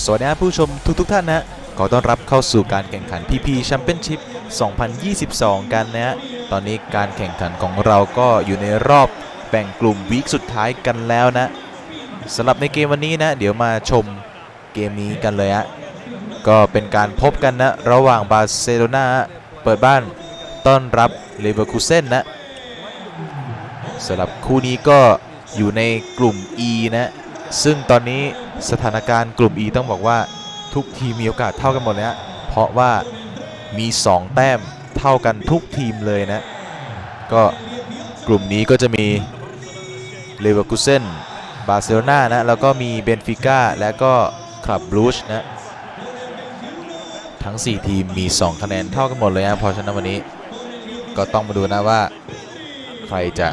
สวัสดีครับผู้ชมทุกๆท่านนะขอต้อนรับเข้าสู่การแข่งขัน PP Championship 2022 กันนะตอนนี้การแข่งขันของเราก็อยู่ในรอบแบ่งกลุ่มวีคสุดท้ายกันแล้วนะสำหรับในเกมวันนี้นะ เดี๋ยวมาชมเกมนี้กันเลยฮะก็เป็นการพบกันนะ ระหว่างบาร์เซโลนาเปิดบ้านต้อนรับเลเวอร์คูเซนนะสำหรับคู่นี้ก็อยู่ในกลุ่ม E นะ ซึ่งตอนนี้ สถานการณ์กลุ่ม E ต้องบอกว่าทุกทีมมีโอกาสเท่ากันหมดเลยฮะเพราะว่ามี 2 แต้มเท่ากันทุกทีมเลยนะ ก็กลุ่มนี้ก็จะมีเลเวอร์คูเซนบาร์เซโลนานะ แล้วก็มีเบนฟิก้าและก็คลับบรูชนะ ทั้ง 4 ทีมมี 2 คะแนนเท่ากันหมดเลยนะเพราะฉะนั้นวันนี้ก็ต้องมาดูนะว่า ใครจะ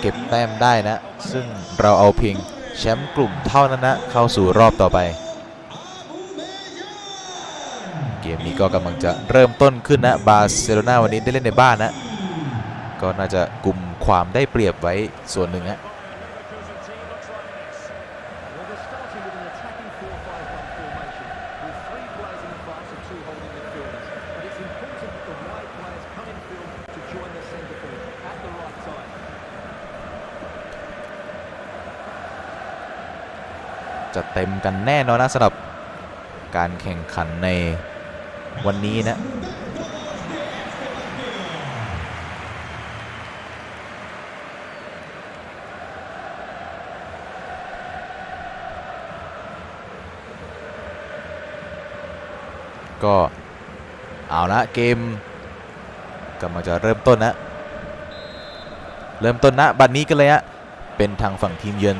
เก็บแต้มได้นะ ซึ่งเราเอาเพียง แชมป์กลุ่มเท่านั้นนะเข้าสู่รอบต่อไป เกมนี้ก็กำลังจะเริ่มต้นขึ้นนะบาร์เซโลนาวันนี้ได้เล่นในบ้านนะ ก็น่าจะกลุ่มความได้เปรียบไว้ส่วนหนึ่งนะ จะเต็มกันแน่นอนนะสำหรับการแข่งขันในวันนี้นะก็เอาละเกมกำลังจะเริ่มต้นนะ เริ่มต้นนะบัดนนี้กันเลยฮะเป็นทางฝั่งทีมเยือน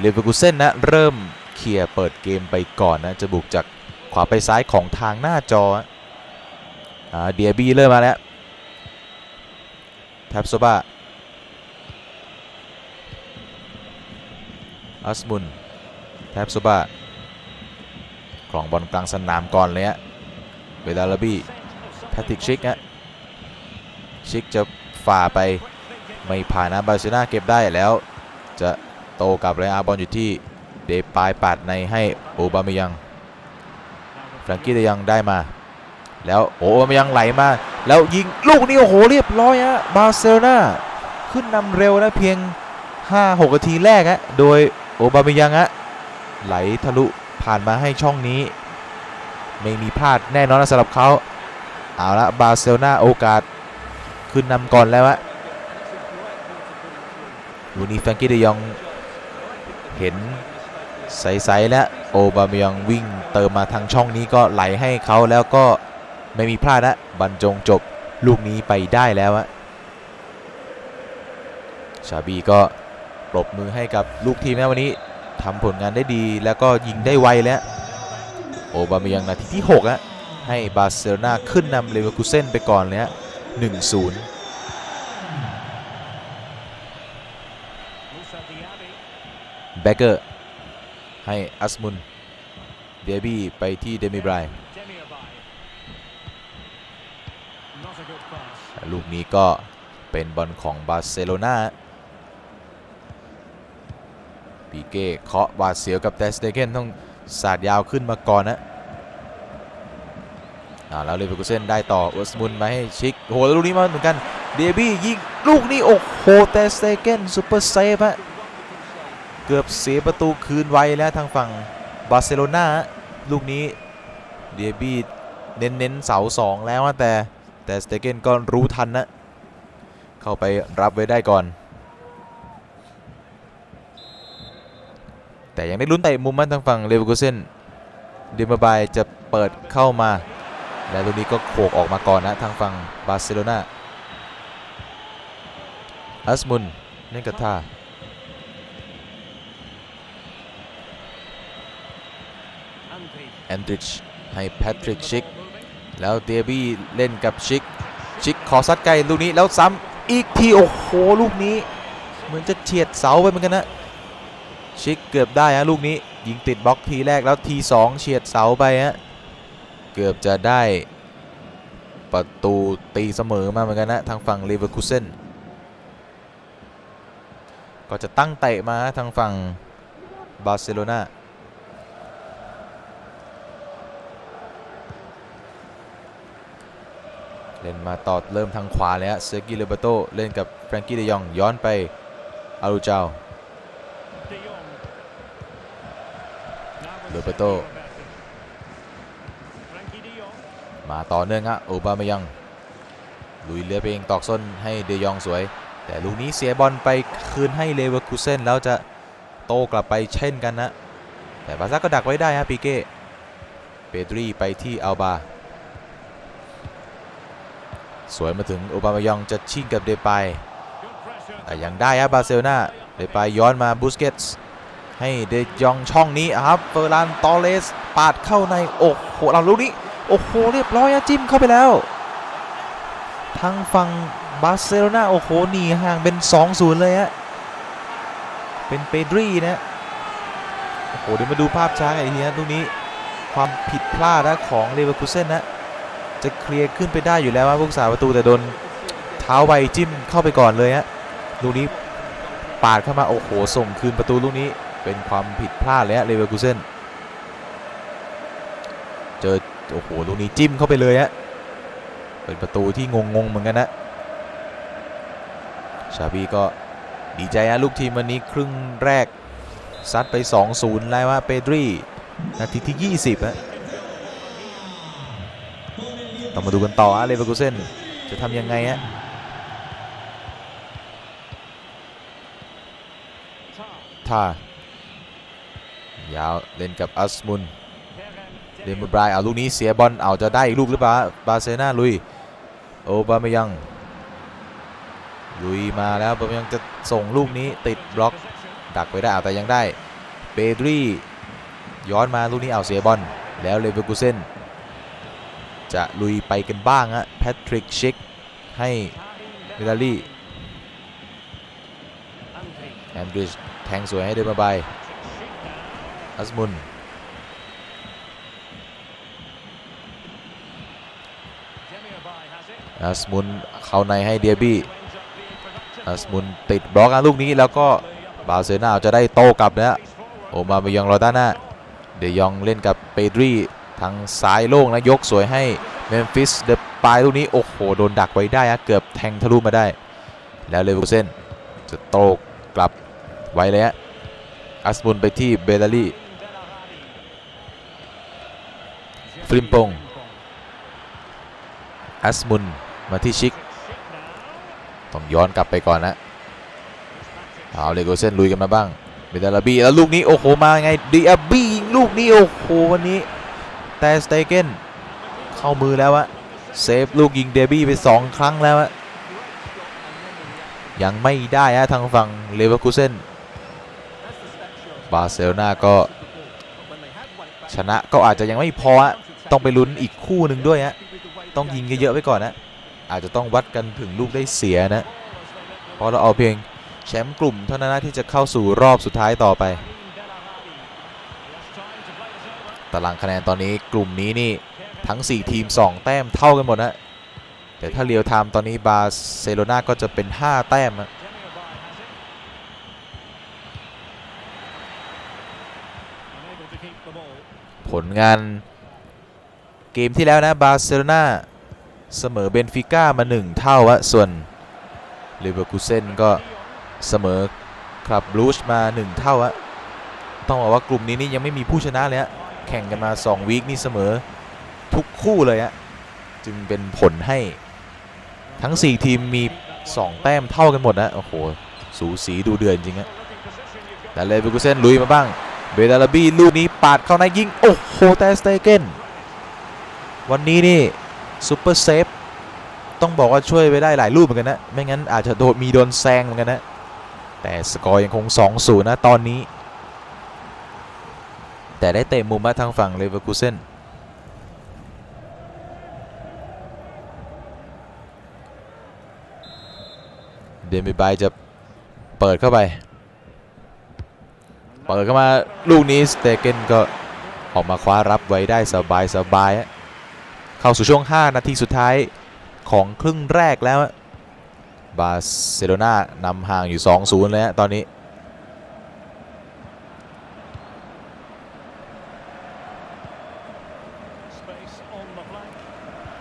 เลเวอร์คูเซนนะ เริ่ม เคลียร์เปิดเกมไปก่อนนะ จะบุกจากขวาไปซ้ายของทางหน้าจออ่าเดียบีเริ่มมาแล้วแท็บโซบาอัสมุนแท็บโซบากลองบอลกลางสนามก่อนเลยฮะเวลาลบี้แพทริกชิกฮะชิกจะฝ่าไปไม่ผ่านนะบาร์เซโลนาเก็บได้แล้ว จะโตกลับเลยอาบอลอยู่ที่ เดปายปาดในให้โอบาเมยังแฟรงกี้เดยังได้มา แล้วโอบาเมยังไหลมา แล้วยิงลูกนี้โอ้โหเรียบร้อยฮะบาร์เซโลนาขึ้นนำเร็วนะเพียง 5-6นาทีแรกฮะโดยโอบาเมยังฮะไหลทะลุผ่านมาให้ช่องนี้ ไม่มีพลาดแน่นอนสำหรับเขาเอาละบาร์เซโลนาโอกาสขึ้นนำก่อนแล้วฮะลูนี้แฟรงกี้เดยองเห็น ใสๆแล้วโอบาเมยองวิ่งเติมมาทางช่องนี้ก็ไหลให้เขาแล้วก็ไม่มีพลาดนะบรรจงจบลูกนี้ไปได้แล้วอะชาบีก็ปรบมือให้กับลูกทีมนะวันนี้ทำผลงานได้ดีแล้วก็ยิงได้ไวแล้วโอบาเมยองนาทีที่6อะให้บาร์เซโลนาขึ้นนำเลเวอร์คูเซนไปก่อนเลยฮะ1-0แบเกอร์ ให้อัสมุนเดบี้ไปที่เดมิบรายลูกนี้ก็เป็นบอลของบาร์เซโลนาปีเก้เคาะบาดเสียวกับเตสเตเกนต้องสาดยาวขึ้นมาก่อนนะอ่าแล้วเลเวอร์คูเซนได้ต่ออัสมุนมาให้ชิกโอ้โหแล้วลูกนี้มาเหมือนกันเดบี้ยิงลูกนี้โอ้โหเตสเตเกนซูเปอร์เซฟฮะ เกือบเสียประตูคืนไว้แล้วทางฝั่งบาร์เซโลนาลูกนี้เดียบี้เน้นเน้นเสาสองแล้วแต่แต่สเตเกนก็รู้ทันนะ เข้าไปรับไว้ได้ก่อน แต่ยังได้ลุ้นแต่มุมมันทางฝั่งเลเวอร์คูเซนเดมาบายจะเปิดเข้ามา และลูกนี้ก็โขกออกมาก่อนนะทางฝั่งบาร์เซโลนาอัสมุนเล่นกับท่า แอ นดริชให้แพทริกชิก แล้วเดบี้เล่นกับชิก ชิกขอซัดไกลลูกนี้แล้วซ้ำอีกที โอ้โห ลูกนี้ เหมือนจะเฉียดเสาไปเหมือนกันนะชิกเกือบได้ฮะลูกนี้ ยิงติดบล็อกทีแรกแล้วทีสองเฉียดเสาไปฮะเกือบจะได้ประตูตีเสมอมาเหมือนกันนะ ทางฝั่งเลเวอร์คูเซนก็จะตั้งเตะมาทางฝั่งบาร์เซโลนา เล่นมาต่อเริ่มทางขวาเลยฮะเซอร์กิเลเบโตเล่นกับแฟรงกี้เดยองย้อนไปอารูเจา De Jong. Now with Roberto. Sergio Roberto. Frankie De Jong. มาต่อเนื่องฮะโอบามายังลุยเลือไปเองตอกส้นให้เดยองสวย แต่ลูกนี้เสียบอลไปคืนให้เลเวอร์คูเซนแล้วจะโตกลับไปเช่นกันนะแต่บาซ่าก็ดักไว้ได้ฮะปีเก้เปดรีไปที่อัลบา สวยมาถึงโอบามายองจะชิงกับเดปายแต่ยังได้ครับบาร์เซโลนาเดปายย้อนมาบูสเกตส์ให้เดยองช่องนี้ครับเฟอร์ลานตอเลสปาดเข้าในโอ้โหเราลูกนี้โอ้โหเรียบร้อยอะจิ้มเข้าไปแล้ว ทางฝั่งบาร์เซโลนาโอ้โหหนีห่างเป็น 2-0 เลยฮะเป็นเปดรีนะโอ้โหเดี๋ยวมาดูภาพช้ากันอีกทีนะลูกนี้ความผิดพลาดนะของเลเวอร์คูเซ่นนะ จะเคลียร์ขึ้นไปได้อยู่แล้วว่าพวกสาประตูแต่โดนเท้าไวจิ้มเข้าไปก่อนเลยฮะลูกนี้ปาดเข้ามาโอ้โหส่งคืนประตูลูกนี้เป็นความผิดพลาดเลยฮะเลเวอร์คูเซนเจอโอ้โหลูกนี้จิ้มเข้าไปเลยฮะเป็นประตูที่งงๆเหมือนกันนะชาบีก็ดีใจฮะลูกทีมวันนี้ครึ่งแรกซัดไป 2-0แล้วว่าเปดรีนาทีที่ 20ฮะ ต้องมาดูกันต่อฮะเลเวอร์คูเซนจะทำยังไงฮะท่ายาวเล่นกับอัสมุนเดมบรายเอาลูกนี้เสียบอลเอาจะได้อีกลูกหรือเปล่าบาเซนาลุยโอบามยังลุยมาแล้วบามยังจะส่งลูกนี้ติดบล็อกดักไว้ได้เอาแต่ยังได้เปดรีย้อนมาลูกนี้เอาเสียบอลแล้วเลเวอร์กูเซน จะลุยไปกันบ้างฮะแพทริกเช็คให้ Karim เวลาลี่ Andri. แอนดริชแทงสวยให้เดมาบายอัสมุนอัสมุนเข้าในให้เดียบี้อัสมุนติดบล็อกลูกนี้แล้วก็บาเซโลนาจะได้โต้กลับนะโอมาไปยังรอด้านหน้าเดยองเล่นกับเปดรี ทางซ้ายโล่งนะยกสวยให้เมมฟิสเดปายลูกนี้ โอ้โห โดนดักไว้ได้ฮะเกือบแทงทะลุมาได้ แล้วเลเวอร์เซนจะโตกลับไว้เลยฮะอัสมุนไปที่เบลารี่ Bellarati. Frimpong. อัสมุนมาที่ชิก ต้องย้อนกลับไปก่อนนะเอาเลโกเซนลุยกันมาบ้างเบดาลาบีแล้วลูกนี้โอ้โหมาไงดิอาบียิงลูกนี้โอ้โหวันนี้ แต่สเตเกนเข้ามือแล้วอะเซฟลูกยิงเดบี้ไป 2 ครั้งแล้วอะยังไม่ได้ฮะทางฝั่งเลเวอร์คูเซนบาร์เซโลนาก็ ชนะก็อาจจะยังไม่พอต้องไปลุ้นอีกคู่หนึ่งด้วยฮะต้องยิงเยอะๆไว้ก่อนนะอาจจะต้องวัดกันถึงลูกได้เสียนะเพราะเราเอาเพียงแชมป์กลุ่มเท่านั้นที่จะเข้าสู่รอบสุดท้ายต่อไป ตารางคะแนนตอนนี้กลุ่มนี้นี่ทั้ง 4 ทีม 2 แต้มเท่ากันหมดนะแต่ถ้าเรียวไทม์ตอนนี้บาร์เซโลนาก็จะเป็น 5 แต้มนะผลงานเกมที่แล้วนะบาร์เซโลนาเสมอเบนฟิก้ามา 1 เท่าอะส่วนเลเวอร์คูเซนก็เสมอคลับบลูชมา 1 เท่าอะต้องบอกว่ากลุ่มนี้นี่ยังไม่มีผู้ชนะเลยฮะ แข่งกันมา 2 วีคนี่เสมอทุกคู่เลยฮะจึงเป็นผลให้ทั้ง 4 ทีมมี 2 แต้มเท่ากันหมดนะโอ้โห สูสีดูเดือดจริงฮะแต่เลเวอร์คูเซนลุยมาบ้างเบดาลาบี้ลูกนี้ปาดเข้าในยิง โอ้โหแต่สเตเกนวันนี้นี่ซูเปอร์เซฟต้องบอกว่าช่วยไปได้หลายลูกเหมือนกันนะ ไม่งั้นอาจจะโดนมีโดนแซงเหมือนกันนะ แต่สกอร์ยังคง 2-0 นะตอนนี้ แต่ได้เตะมุมมาทางฝั่งเลเวอร์คูเซนเดมิบายจะเปิดเข้าไป เปิดเข้ามาลูกนี้สเตเกนก็ออกมาคว้ารับไว้ได้สบายสบายฮะเข้าสู่ช่วง 5 นาทีสุดท้ายของครึ่งแรกแล้ว บาร์เซโลนานำห่างอยู่ 2-0เลยฮะตอนนี้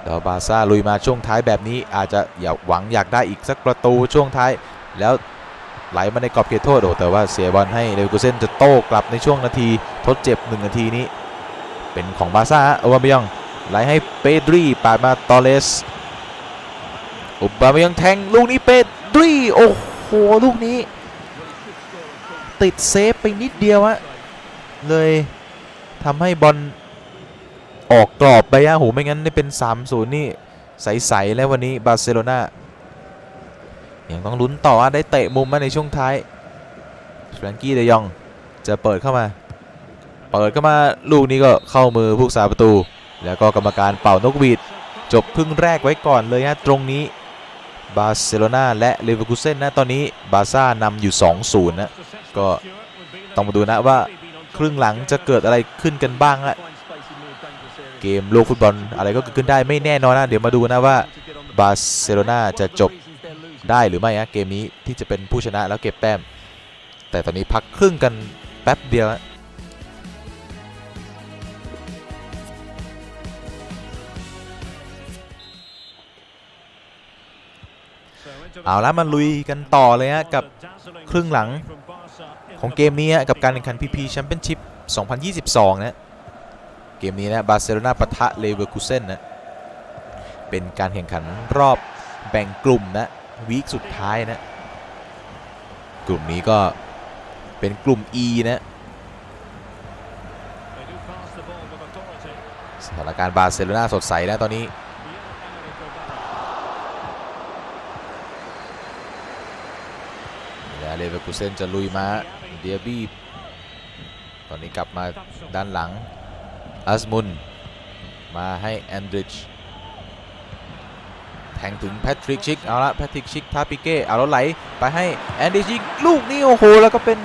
แล้วบาซ่าลุยมาช่วงท้ายแบบนี้อาจจะอยากหวังอยากได้อีกสักประตูช่วงท้ายแล้วไหลมาในกรอบเขตโทษโอ้แต่ว่าเสียบอลให้เลวอร์คูเซนจะโต้กลับในช่วงนาทีทดเจ็บ 1 นาทีนี้ เป็นของบาซ่าฮะโอบาเมยองไหลให้เปดรีปาดมาตอเลสโอบาเมยองแทงลูกนี้เปดรีโอ้โหลูกนี้ ติดเซฟไปนิดเดียวฮะเลยทำให้บอล ออกกรอบไปอะโหไม่งั้นนี่เป็น 3-0 นี่ ใส ๆ แล้ววันนี้บาร์เซโลนายังต้องลุ้นต่อได้เตะมุมมาในช่วงท้ายแฟรงกี้เดยองจะเปิดเข้ามา เปิดเข้ามาลูกนี้ก็เข้ามือผู้สาประตู แล้วก็กรรมการเป่านกหวีด จบครึ่งแรกไว้ก่อนเลยฮะตรงนี้บาร์เซโลนาและเลเวอร์คูเซนนะตอนนี้บาซ่านำอยู่ 2-0 นะ ก็ต้องมาดูนะว่าครึ่งหลังจะเกิดอะไรขึ้นกันบ้างละ เกมโลกฟุตบอลอะไรก็เกิดขึ้นได้ไม่แน่นอนนะ เดี๋ยวมาดูนะว่าบาร์เซโลนาจะจบได้หรือไม่ฮะเกมนี้ที่จะเป็นผู้ชนะแล้วเก็บแต้ม แต่ตอนนี้พักครึ่งกันแป๊บเดียวฮะเอาละมาลุยกันต่อเลยฮะกับครึ่งหลังของเกมนี้กับการแข่งขัน PP Championship 2022 นะ เกมนี้นะบาร์เซโลนาปะทะเลเวอร์คูเซนนะเป็นการแข่งขันรอบแบ่งกลุ่มนะวีคสุดท้ายนะกลุ่มนี้ก็เป็นกลุ่ม E นะสถานการณ์บาร์เซโลนาสดใสแล้วตอนนี้แล้วเลเวอร์คูเซนจะลุยมาเดียบี้ตอนนี้กลับมาด้านหลัง อัสมุน มาให้แอนดริชแทงถึงแพทริกชิก เอาละแพทริกชิกทาปิเก้เอาแล้วไหลไปให้แอนดริชิกลูกนี้โอ้โห แล้วก็เป็น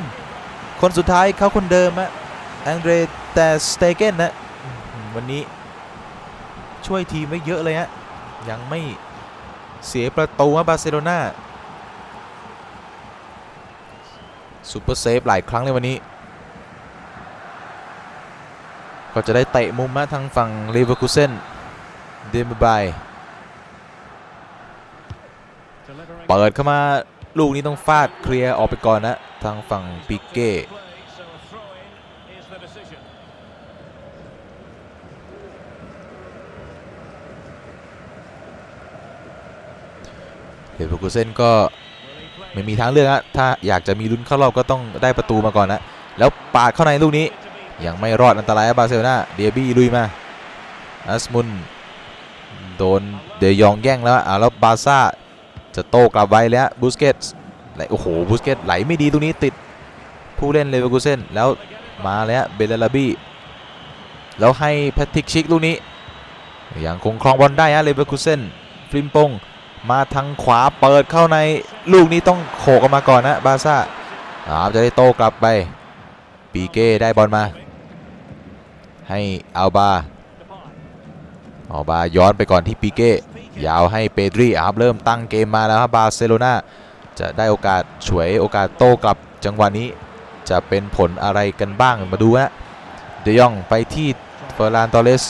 คนสุดท้ายเขาคนเดิมอะแองเดรแต่สเตเกนนะวันนี้ช่วยทีมไว้เยอะเลยฮะยังไม่เสียประตูฮะบาร์เซโลนาซูเปอร์เซฟหลายครั้งเลยวันนี้ ก็จะได้เตะมุมมาทางฝั่งเลเวอร์คูเซนเดมบายเปิดเข้ามาลูกนี้ต้องฟาดเคลียร์ออกไปก่อนนะทางฝั่งปิเก้เลเวอร์คูเซนก็ไม่มีทางเลือกฮะถ้าอยากจะมีลุ้นเข้ารอบก็ต้องได้ประตูมาก่อนนะแล้วปาดเข้าในลูกนี้ ยังไม่รอดอันตรายบาร์เซโลนาเดียบี้ลุยมาอัสมุนโดนเดยองแย่งแล้วอ่าแล้วบาซ่าจะโต้กลับไว้แล้วบูสเกตไหลโอ้โหบูสเกตไหลไม่ดีตรงนี้ติดผู้เล่นเลเวอร์คูเซนแล้วมาแล้วเบลลาบี้แล้วให้แพทริกชิกลูกนี้ยังคงครองบอลได้ฮะเลเวอร์คูเซนฟลิมปงมาทางขวาเปิดเข้าในลูกนี้ต้องโขกออกมาก่อนนะบาซ่าอ่าจะได้โต้กลับไปปีเก้ได้บอลมา ให้อัลบาอัลบาย้อนไปก่อนที่ปีเก้ยาวให้เปดรีครับเริ่มตั้งเกมมาแล้วครับบาร์เซโลนาจะได้โอกาสฉวยโอกาสโต้กลับจังหวะนี้จะเป็นผลอะไรกันบ้างมาดูฮะเดยองไปที่เฟอร์ลานตอเลส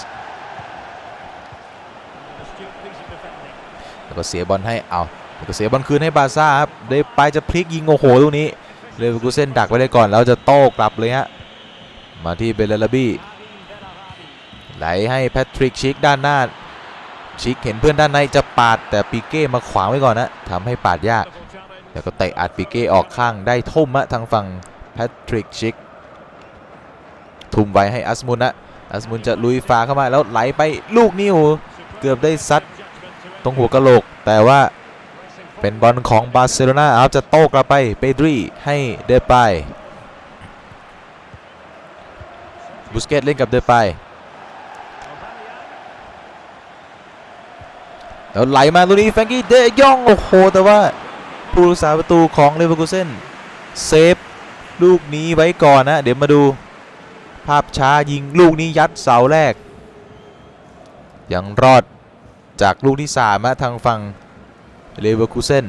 แล้วก็เสียบอลให้เอาแล้วก็เสียบอลคืนให้บาซ่าครับเดยไปจะพลิกยิงโอ้โหลูกนี้เลเวอร์คูเซนดักไว้ได้ก่อนแล้วจะโต้กลับเลยฮะมาที่เบลลาบี้ ไหลให้แพทริกชิกด้านหน้า ชิกเห็นเพื่อนด้านในจะปาดแต่ปีเก้มาขวางไว้ก่อนนะทำให้ปาดยาก แล้วก็เตะอัดปีเก้ออกข้างได้ทุ่มอะทางฝั่งแพทริกชิกทุ่มไว้ให้อัสมุนนะอัสมุนจะลุยฟ้าเข้ามาแล้วไหลไปลูกนี้โอ้โหเกือบได้ซัดตรงหัวกะโหลก แต่ว่าเป็นบอลของบาร์เซโลนาอาจะโต้กลับไปเปดรีให้เดปายบุสเกตเล่นกับเดปาย แล้วไหลมาตรงนี้แฟรงกี้เดยองโอ้โหแต่ว่าผู้รักษาประตูของเลเวอร์คูเซนเซฟลูกนี้ไว้ก่อนนะ เดี๋ยวมาดูภาพช้ายิงลูกนี้ยัดเสาแรก ยังรอดจากลูกที่3มาทางฝั่งเลเวอร์คูเซน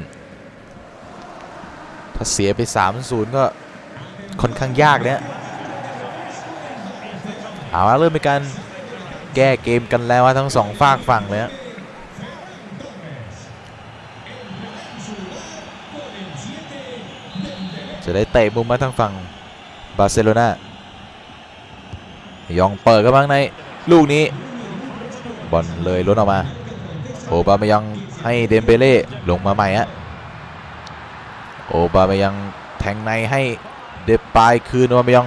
ถ้าเสียไป 3-0 ก็ค่อนข้างยากเนี่ยเอาละเริ่มเป็นการแก้เกมกันแล้วนะทั้งสองฝากฝั่งเลยนะ จะได้เตะมุมมาทางฝั่งบาร์เซโลนายองเปิดกำลังในลูกนี้บอลเลยล้นออกมาโอบาเมยังให้เดมเบเล่ลงมาใหม่ฮะโอบาเมยังแทงในให้เดปายคืนโอบาเมยัง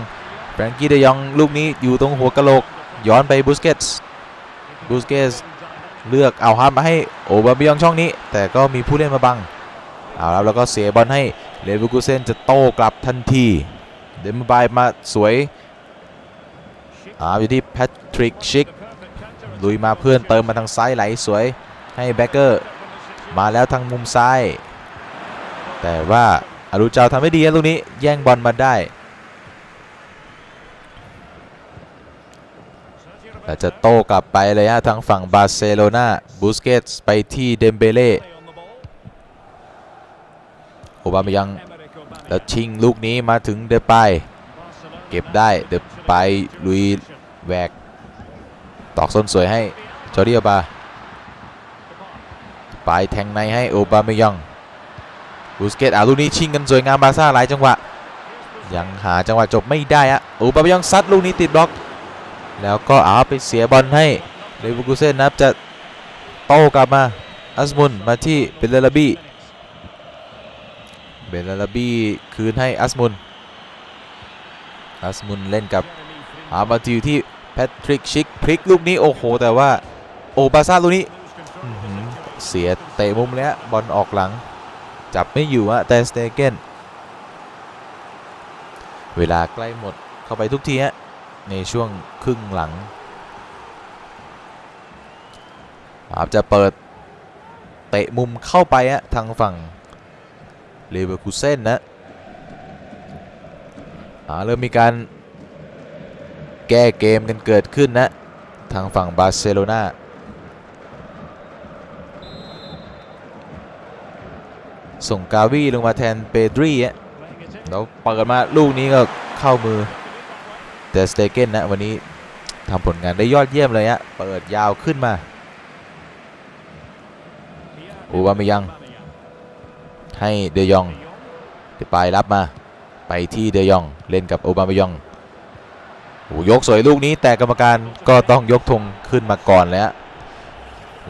แฟรงกี้เดยองลูกนี้อยู่ตรงหัวกะโหลกย้อนไปบูสเกตส์บูสเกตส์เลือกเอาฮาร์มาให้โอบาเมยังช่องนี้ แต่ก็มีผู้เล่นมาบัง เอาแล้วแล้วก็เสียบอลให้ เลเวอร์คูเซนจะโต้กลับทันทีเดมบายมาสวยอาอยู่ที่แพทริกชิกลุยมาเพื่อนเติมมาทางซ้ายไหลสวยให้แบ็กเกอร์มาแล้วทางมุมซ้าย แต่ว่าอารูเจ้าทำไม่ดีนะลูกนี้แย่งบอลมาได้แต่จะโต้กลับไปเลยฮะทางฝั่งบาร์เซโลนาบูสเกตไปที่เดมเบเล่ บามายังแล้วชิงลูกนี้มาถึงเดปายเก็บได้เดปายลุยแหวกตอกส้นสวยให้จอร์ดิอาบาปลายแทงในให้โอบาเมยังบูสเกตอะลูกนี้ชิงกันสวยงามบาซ่าหลายจังหวะ ยังหาจังหวะจบไม่ได้อะโอบาเมยังซัดลูกนี้ติดบล็อก แล้วก็เอาไปเสียบอลให้เลวอร์คูเซ่นนะครับจะโต้กลับมาอัสมุนมาที่เบลลาบี เบลลาบีคืนให้อัสมุน อัสมุนเล่นกับอามาติวที่แพทริกชิกพลิกลูกนี้โอ้โห แต่ว่าโอบาซ่าลูกนี้อื้อหือเสียเตะมุมเลยฮะบอลออกหลัง จับไม่อยู่อะแต่สเตเกนเวลาใกล้หมดเข้าไปทุกทีฮะในช่วงครึ่งหลังอาจจะเปิดเตะมุมเข้าไปฮะทางฝั่ง เลเวอร์คูเซนนะเริ่มมีการแก้เกมกันเกิดขึ้นนะ ทางฝั่งบาร์เซโลนาส่งกาวีลงมาแทนเปดรีอะแล้วเปิดมาลูกนี้ก็เข้ามือเดสเตเกนนะวันนี้ทำผลงานได้ยอดเยี่ยมเลยฮะเปิดยาวขึ้นมาอูบาเมยัง ให้เดยองเดปายรับมาไปที่เดยองเล่นกับโอบาเมยองโอ้ยกสวยลูกนี้แต่กรรมการก็ต้องยกธงขึ้นมาก่อนแล้ว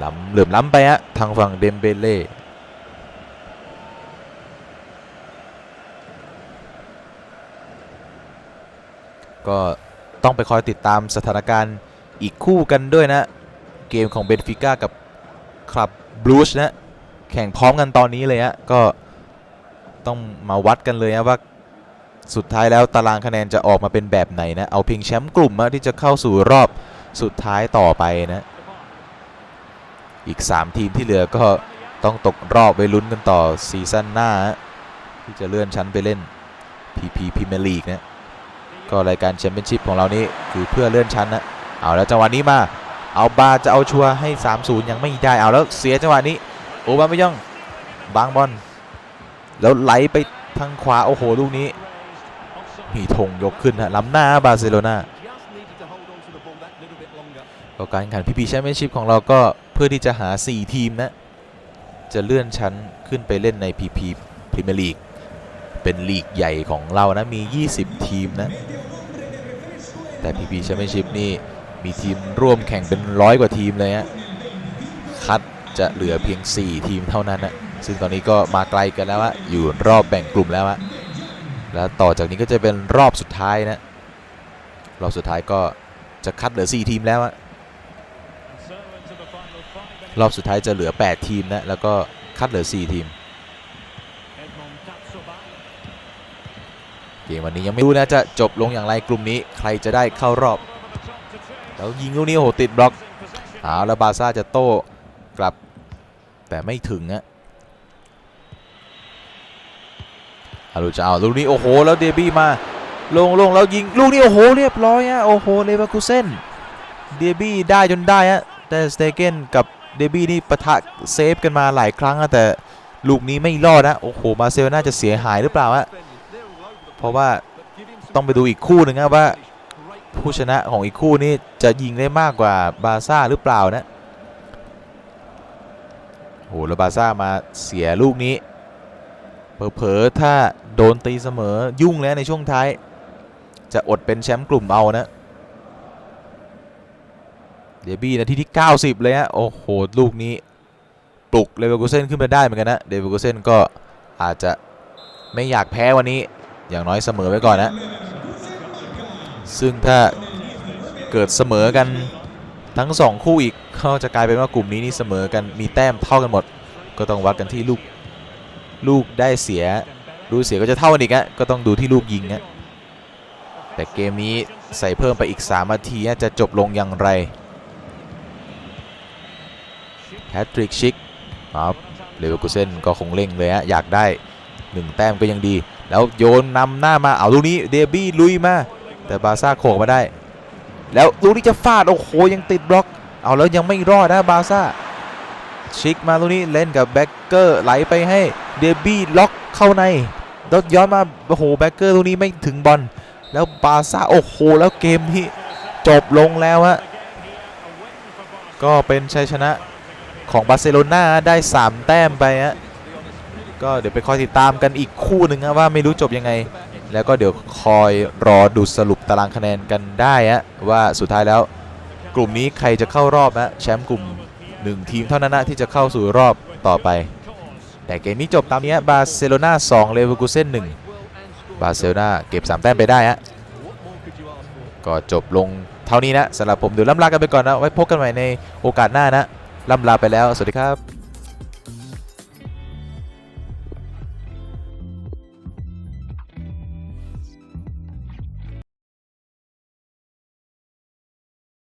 ล้ำเหลื่อมล้ำไปฮะทางฝั่งเดมเบเล่ก็ต้องไปคอยติดตามสถานการณ์อีกคู่กันด้วยนะ เกมของเบนฟิก้ากับคลับบลูชนะ แข่งพร้อมกันตอนนี้เลยฮะก็ต้องมาวัดกันเลยนะว่าสุดท้ายแล้วตารางคะแนนจะออกมาเป็นแบบไหนนะ เอาเพียงแชมป์กลุ่มอะที่จะเข้าสู่รอบสุดท้ายต่อไปนะ อีก 3 ทีมที่เหลือก็ต้องตกรอบไปลุ้นกันต่อซีซั่นหน้า ที่จะเลื่อนชั้นไปเล่น PP Premier League นะ ก็รายการแชมเปี้ยนชิพของเรานี่คือเพื่อเลื่อนชั้นนะ เอาแล้วจังหวะนี้มา เอาบาจะเอาชัวร์ให้ 3-0 ยังไม่ได้ เอาแล้วเสียจังหวะนี้ โอบาไม่ย่องบางบอลแล้วไหลไปทางขวาโอ้โหลูกนี้มีธงยกขึ้นฮะล้ำหน้าบาร์เซโลนาก็การแข่งขันพีพีแชมเปี้ยนชิพของเราก็เพื่อที่จะหา 4 ทีมนะ จะเลื่อนชั้นขึ้นไปเล่นใน PP พรีเมียร์ลีกเป็นลีกใหญ่ของเรานะ มี 20 ทีมนะ แต่ PP แชมเปี้ยนชิพนี่ มีทีมร่วมแข่งเป็นร้อยกว่าทีมเลยฮะคัด จะเหลือเพียง 4 ทีมเท่านั้นนะซึ่งตอนนี้ก็มาไกลกันแล้วอะอยู่รอบแบ่งกลุ่มแล้วอะแล้วต่อจากนี้ก็จะเป็นรอบสุดท้ายนะ รอบสุดท้ายก็จะคัดเหลือ 4 ทีมแล้วอะรอบสุดท้ายจะเหลือ 8 ทีมนะ แล้วก็คัดเหลือ 4 ทีม เกมวันนี้ยังไม่รู้นะจะจบลงอย่างไรกลุ่มนี้ ใครจะได้เข้ารอบ แล้วยิงลูกนี้โหติดบล็อกเอาแล้วบาซ่าจะโต้ กลับ แต่ไม่ถึงอะอาลูจะเอาลูกนี้โอ้โห แล้วเดบี้มา ลงลงแล้วยิงลูกนี้โอ้โหเรียบร้อยฮะโอ้โหเลเวอร์คูเซนเดบี้ได้จนได้ฮะแต่สเตเกนกับเดบี้นี่ปะทะเซฟกันมาหลายครั้งอะแต่ลูกนี้ไม่รอดนะโอ้โหมาเซลน่าจะเสียหายหรือเปล่าฮะเพราะว่าต้องไปดูอีกคู่หนึ่งนะว่า ผู้ชนะของอีกคู่นี้จะยิงได้มากกว่าบาซ่าหรือเปล่านะ โหแล้วบาร์ซ่ามาเสียลูกนี้ เผลอๆถ้าโดนตีเสมอยุ่งแล้วในช่วงท้าย จะอดเป็นแชมป์กลุ่มเอานะ เดบี้นาทีที่ 90 เลยฮะโอ้โห ลูกนี้ปลุกเลเวอร์กูเซนขึ้นมาได้เหมือนกันนะเดวิดกูเซนก็อาจจะไม่อยากแพ้วันนี้อย่างน้อยเสมอไว้ก่อนนะ ซึ่งถ้าเกิดเสมอกัน ทั้ง 2 คู่อีกก็จะกลายเป็นว่ากลุ่มนี้นี่เสมอกันมีแต้มเท่ากันหมด ก็ต้องวัดกันที่ลูกลูกได้เสียลูเสียก็จะเท่ากันอีกอะก็ต้องดูที่ลูกยิงนะแต่เกมนี้ใส่เพิ่มไปอีก3นาทีจะจบลงอย่างไรแฮตทริกชิกครับเลเวอร์กูเซนก็คงเร่งเลยฮะอยากได้ 1 แต้มก็ยังดี แล้วโยนนำหน้ามาเอาลูกนี้เดบี้ลุยมา แต่บาซ่าโขกมาได้ แล้วลูกนี้จะฟาด โอ้โห ยังติดบล็อก เอาแล้วยังไม่รอดนะบาซ่า ชิกมาลูกนี้เล่นกับแบ็กเกอร์ไหลไปให้เดบี้ล็อกเข้าในแล้วย้อนมาโอ้โหแบ็กเกอร์ลูกนี้ไม่ถึงบอลแล้วบาซ่าโอ้โห แล้วเกมนี้จบลงแล้วฮะก็เป็นชัยชนะของบาร์เซโลนาได้ 3 แต้มไปฮะก็เดี๋ยวไปคอยติดตามกันอีกคู่หนึ่งนะว่าไม่รู้จบยังไง แล้วก็เดี๋ยวคอยรอดูสรุปตารางคะแนนกันได้ฮะว่าสุดท้ายแล้ว กลุ่มนี้ใครจะเข้ารอบนะแชมป์กลุ่ม 1 ทีมเท่านั้นนะที่จะเข้าสู่รอบต่อไป แต่เกมนี้จบตามนี้บาร์เซโลนา2เลเวอร์กูเซน1บาร์เซโลนาเก็บ 3 แต้มไปได้ฮะก็จบลงเท่านี้นะสำหรับผมเดี๋ยวล่ำลากันไปก่อนนะไว้พบกันใหม่ในโอกาสหน้านะล่ำลาไปแล้ว สวัสดีครับ